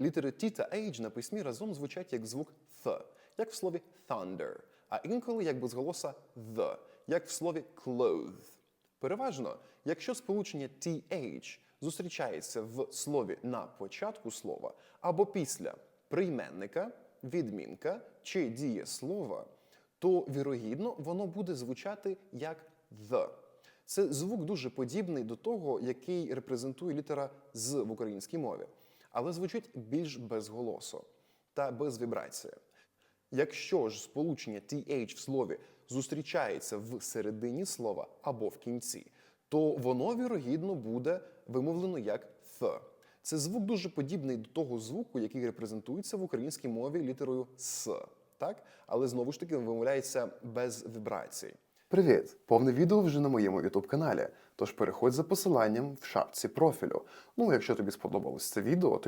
Літери T та H на письмі разом звучать як звук th, як в слові thunder, а інколи як безголоса the, як в слові clothe. Переважно, якщо сполучення TH зустрічається в слові на початку слова або після прийменника, відмінка чи дієслова, то вірогідно воно буде звучати як the. Це звук дуже подібний до того, який репрезентує літера з в українській мові, але звучить більш безголосо та без вібрації. Якщо ж сполучення TH в слові зустрічається в середині слова або в кінці, то воно вірогідно буде вимовлено як th. Це звук дуже подібний до того звуку, який репрезентується в українській мові літерою С, так? Але знову ж таки вимовляється без вібрацій. Привіт! Повне відео вже на моєму youtube каналі. Тож переходь за посиланням в шапці профілю. Ну, якщо тобі сподобалось це відео, то